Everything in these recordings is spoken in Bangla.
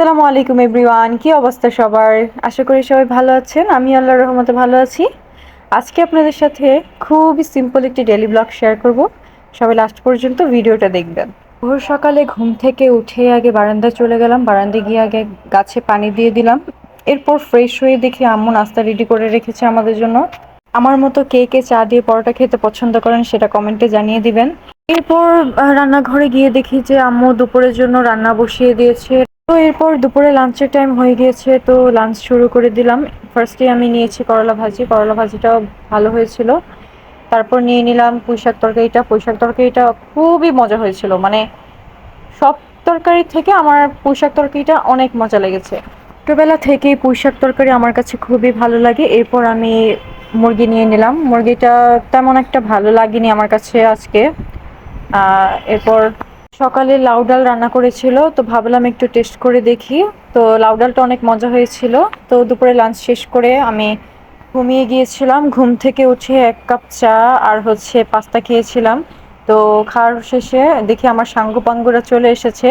আসসালামু আলাইকুম এভরিওয়ান, কি অবস্থা সবার? আশা করি সবাই ভালো আছেন, আমি আল্লাহর রহমতে ভালো আছি। আজকে আপনাদের সাথে খুবই সিম্পল একটি ডেলি ব্লগ শেয়ার করব। সবাই লাস্ট পর্যন্ত ভিডিওটা দেখবেন। ভোর সকালে ঘুম থেকে উঠে আগে বারান্দায় চলে গেলাম, বারান্দায় গিয়ে আগে গাছে পানি দিয়ে দিলাম। এরপর ফ্রেশ হয়ে দেখি আম্মু নাস্তা রেডি করে রেখেছে আমাদের জন্য। আমার মতো কে কে চা দিয়ে পরোটা খেতে পছন্দ করেন সেটা কমেন্টে জানিয়ে দিবেন। এরপর রান্নাঘরে গিয়ে দেখি যে আম্মু দুপুরের জন্য রান্না বসিয়ে দিয়েছে। তো এরপর দুপুরে লাঞ্চের টাইম হয়ে গিয়েছে, তো লাঞ্চ শুরু করে দিলাম। ফার্স্টে আমি নিয়েছি করলা ভাজি, করলা ভাজিটাও ভালো হয়েছিল। তারপর নিয়ে নিলাম পুঁইশাক তরকারিটা। পুঁইশাক তরকারিটা খুবই মজা হয়েছিল মানে সব তরকারি থেকে আমার পুঁইশাক তরকারিটা অনেক মজা লেগেছে। ছোটোবেলা থেকেই পুঁইশাক তরকারি আমার কাছে খুবই ভালো লাগে। এরপর আমি মুরগি নিয়ে নিলাম। মুরগিটা তেমন একটা ভালো লাগেনি আমার কাছে আজকে। এরপর সকালে লাউ ডাল রান্না করেছিল, তো ভাবলাম একটু টেস্ট করে দেখি। তো লাউ ডালটা অনেক মজা হয়েছিল। তো দুপুরে লাঞ্চ শেষ করে আমি ঘুমিয়ে গিয়েছিলাম। ঘুম থেকে উঠে এক কাপ চা আর হচ্ছে পাস্তা খেয়েছিলাম। তো খাওয়ার শেষে দেখি আমার সাঙ্গপাঙ্গরা চলে এসেছে।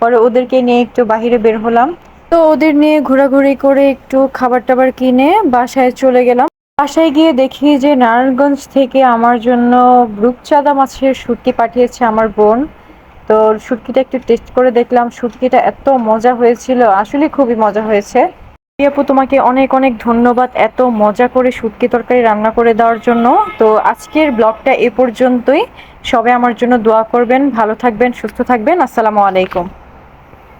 পরে ওদেরকে নিয়ে একটু বাইরে বের হলাম। তো ওদের নিয়ে ঘোরাঘুরি করে একটু খাবার টাবার কিনে বাসায় চলে গেলাম। বাসায় গিয়ে দেখি যে নারায়ণগঞ্জ থেকে আমার জন্য রূপচাঁদা মাছের শুটকি পাঠিয়েছে আমার বোন। তো শুটকিটা একটু টেস্ট করে দেখলাম। শুটকিটা এত মজা হয়েছিল। আসলে খুবই মজা হয়েছে। আপু, তোমাকে অনেক অনেক ধন্যবাদ এত মজা করে শুটকি তরকারি রান্না করে দেওয়ার জন্য। তো আজকের ব্লগটা এ পর্যন্তই। সবাই আমার জন্য দোয়া করবেন, ভালো থাকবেন, সুস্থ থাকবেন। আসসালামু আলাইকুম।